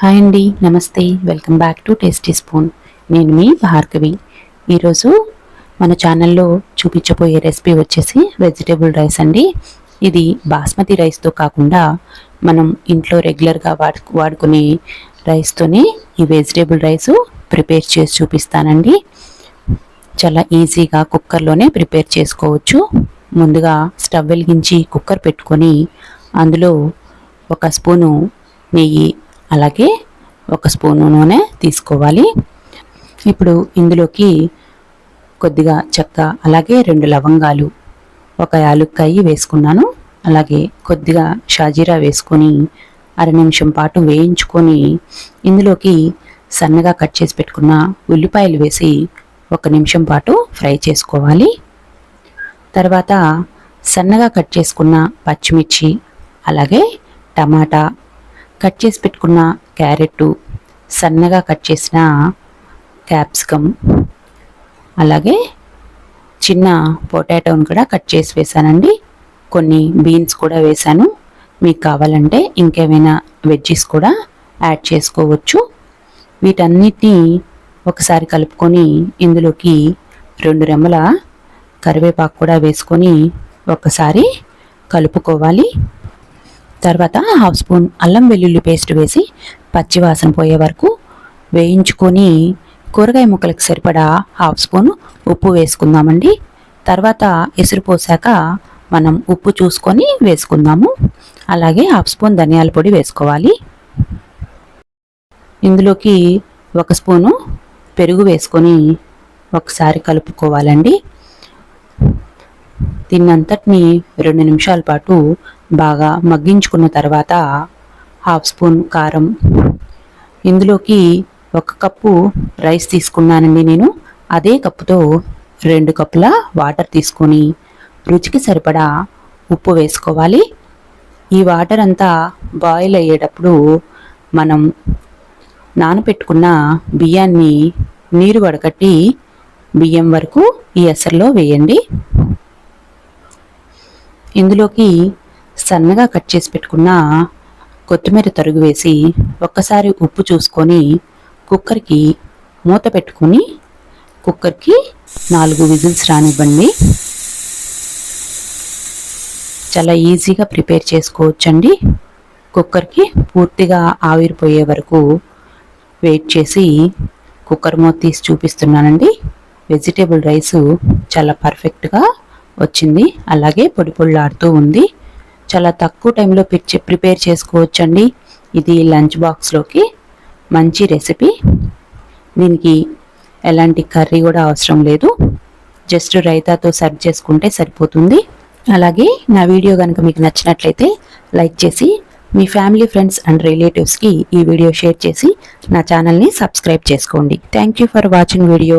Hi అండి నమస్తే. Welcome back to Tasty Spoon. నేను మీ భార్గవి. ఈరోజు మన ఛానల్లో చూపించబోయే రెసిపీ వచ్చేసి వెజిటేబుల్ రైస్ అండి. ఇది బాస్మతి రైస్తో కాకుండా మనం ఇంట్లో రెగ్యులర్గా వాడు వాడుకునే రైస్తోనే ఈ వెజిటేబుల్ రైస్ ప్రిపేర్ చేసి చూపిస్తానండి. చాలా ఈజీగా కుక్కర్లోనే ప్రిపేర్ చేసుకోవచ్చు. ముందుగా స్టవ్ వెలిగించి కుక్కర్ పెట్టుకొని అందులో ఒక స్పూను నెయ్యి అలాగే ఒక స్పూను నూనె తీసుకోవాలి. ఇప్పుడు ఇందులోకి కొద్దిగా చెక్క అలాగే రెండు లవంగాలు ఒక యాలుక్కాయి వేసుకున్నాను. అలాగే కొద్దిగా షాజీరా వేసుకొని అర నిమిషం పాటు వేయించుకొని ఇందులోకి సన్నగా కట్ చేసి పెట్టుకున్న ఉల్లిపాయలు వేసి ఒక నిమిషం పాటు ఫ్రై చేసుకోవాలి. తర్వాత సన్నగా కట్ చేసుకున్న పచ్చిమిర్చి అలాగే టమాటా కట్ చేసి పెట్టుకున్న క్యారెట్ సన్నగా కట్ చేసిన క్యాప్సికమ్ అలాగే చిన్న పొటాటోని కూడా కట్ చేసి వేసానండి కొన్ని బీన్స్ కూడా వేసాను మీకు కావాలంటే ఇంకేమైనా వెజ్జెస్ కూడా యాడ్ చేసుకోవచ్చు. వీటన్నిటినీ ఒకసారి కలుపుకొని ఇందులోకి రెండు రెమ్మల కరివేపాకు కూడా వేసుకొని ఒకసారి కలుపుకోవాలి. తర్వాత హాఫ్ స్పూన్ అల్లం వెల్లుల్లి పేస్ట్ వేసి పచ్చివాసన పోయే వరకు వేయించుకొని కూరగాయ ముక్కలకు సరిపడా హాఫ్ స్పూన్ ఉప్పు వేసుకుందామండి. తర్వాత ఎసురు పోసాక మనం ఉప్పు చూసుకొని వేసుకుందాము. అలాగే హాఫ్ స్పూన్ ధనియాల పొడి వేసుకోవాలి. ఇందులోకి ఒక స్పూను పెరుగు వేసుకొని ఒకసారి కలుపుకోవాలండి. దీన్నంతటిని రెండు నిమిషాల పాటు బాగా మగ్గించుకున్న తర్వాత హాఫ్ స్పూన్ కారం. ఇందులోకి ఒక కప్పు రైస్ తీసుకున్నానండి నేను. అదే కప్పుతో రెండు కప్పుల వాటర్ తీసుకొని రుచికి సరిపడా ఉప్పు వేసుకోవాలి. ఈ వాటర్ అంతా బాయిల్ అయ్యేటప్పుడు మనం నానపెట్టుకున్న బియ్యాన్ని నీరు వడకట్టి బియ్యం వరకు ఈ ఎసరులో వేయండి. ఇందులోకి సన్నగా కట్ చేసి పెట్టుకున్న కొత్తిమీర తరుగు వేసి ఒక్కసారి ఉప్పు చూసుకొని కుక్కర్కి మూత పెట్టుకొని కుక్కర్కి నాలుగు విజిల్స్ రానివ్వండి. చాలా ఈజీగా ప్రిపేర్ చేసుకోవచ్చండి. కుక్కర్కి పూర్తిగా ఆవిరిపోయే వరకు వెయిట్ చేసి కుక్కర్ మూత తీసి చూపిస్తున్నానండి. వెజిటేబుల్ రైసు చాలా పర్ఫెక్ట్గా వచ్చింది. అలాగే పొడి పొడిలాడుతూ ఉంది. చాలా తక్కువ టైంలో పిచ్చి ప్రిపేర్ చేసుకోవచ్చండి. ఇది లంచ్ బాక్స్లోకి మంచి రెసిపీ. దీనికి ఎలాంటి కర్రీ కూడా అవసరం లేదు. జస్ట్ రైతాతో సర్వ్ చేసుకుంటే సరిపోతుంది. అలాగే నా వీడియో కనుక మీకు నచ్చినట్లయితే లైక్ చేసి మీ ఫ్యామిలీ ఫ్రెండ్స్ అండ్ రిలేటివ్స్కి ఈ వీడియో షేర్ చేసి నా ఛానల్ని సబ్స్క్రైబ్ చేసుకోండి. Thank you for watching video.